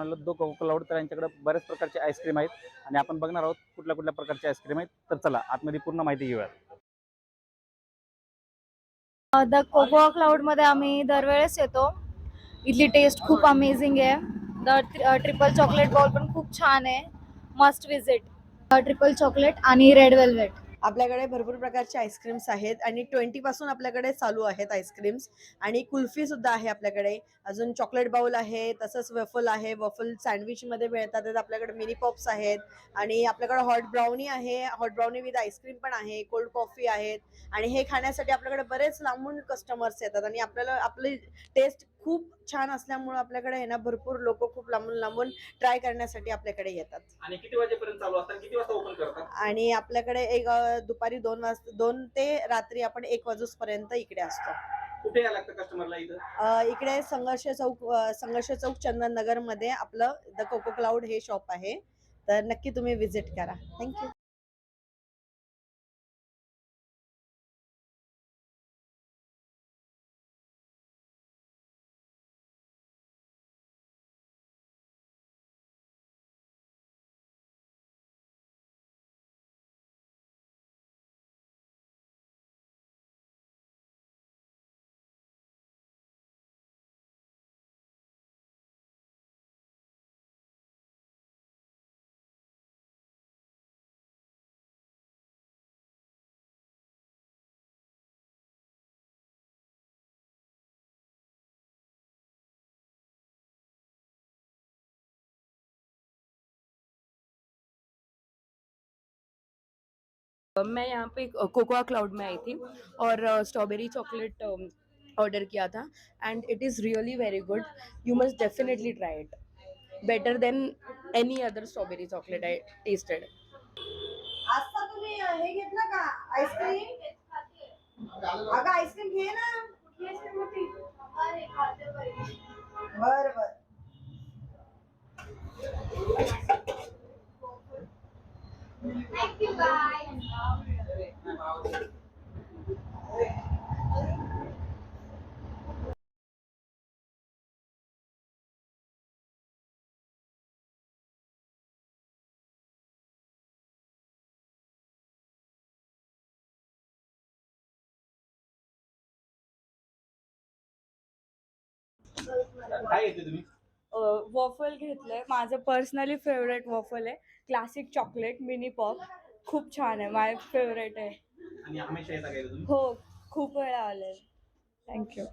कोणाला दो cocoa cloud तर यांच्याकडे बऱ्याच प्रकारचे आईस्क्रीम आहेत. आणि आपण बघणार आहोत कुठल्या कुठल्या प्रकारचे आईस्क्रीम आहेत. तर चला आतमध्ये पूर्ण माहिती घेऊया द कोको क्लाउडमध्ये आम्ही दरवेळेस येतो. इथली टेस्ट खूप अमेझिंग आहे. द ट्रिपल चॉकलेट बॉल पण खूप छान आहे. मस्ट विजिट ट्रिपल चॉकलेट आणि रेड वेल्वेट आपल्याकडे भरपूर प्रकारचे आईस्क्रीम्स आहेत आणि ट्वेंटी पासून आपल्याकडे चालू आहेत आईस्क्रीम्स आणि कुल्फी सुद्धा आहे आपल्याकडे. अजून चॉकलेट बाउल आहे तसंच वफल आहे. वफल सँडविच मध्ये मिळतात आपल्याकडे मिनी पॉप्स आहेत. आणि आपल्याकडे हॉट ब्राउनी आहे. Hot brownie with ice cream पण आहे. कोल्ड कॉफी आहेत. आणि हे खाण्यासाठी आपल्याकडे बरेच लांबून कस्टमर्स येतात. आणि आपल्याला आपली टेस्ट खूप छान असल्यामुळे आपल्याकडे आहे ना भरपूर लोक खूप लांबून लांबून ट्राय करण्यासाठी आपल्याकडे येतात. आणि किती वाजेपर्यंत चालू असतात किती वाजता ओपन करतात आणि आपल्याकडे एक दुपारी दोन वाजता दोन ते रात्री आपण एक वाजूपर्यंत इकडे असतो. कुठे यायला लागतं कस्टमरला इथं? इकडे संघर्ष चौक संघर्ष चौक चंदन नगरमध्ये आपलं द कोको क्लाउड हे शॉप आहे. तर नक्की तुम्ही विजिट करा. थँक्यू. मैं यहाँ पे कोकोआ क्लाउड में आई थी और स्ट्रॉबेरी चॉकलेट ऑर्डर किया था and it is really very good you must definitely try it better than any other strawberry chocolate I tested हे आईस्क्रीम घे ना? बर बर। काय येते तुम्ही? वॉफल घेतलंय. माझं पर्सनली फेवरेट वॉफल आहे. क्लासिक चॉकलेट मिनी पॉप खूप छान आहे. माय फेवरेट आहे. आणि हमेशा येता काय तुम्ही? हो खूप वेळा आले थँक्यू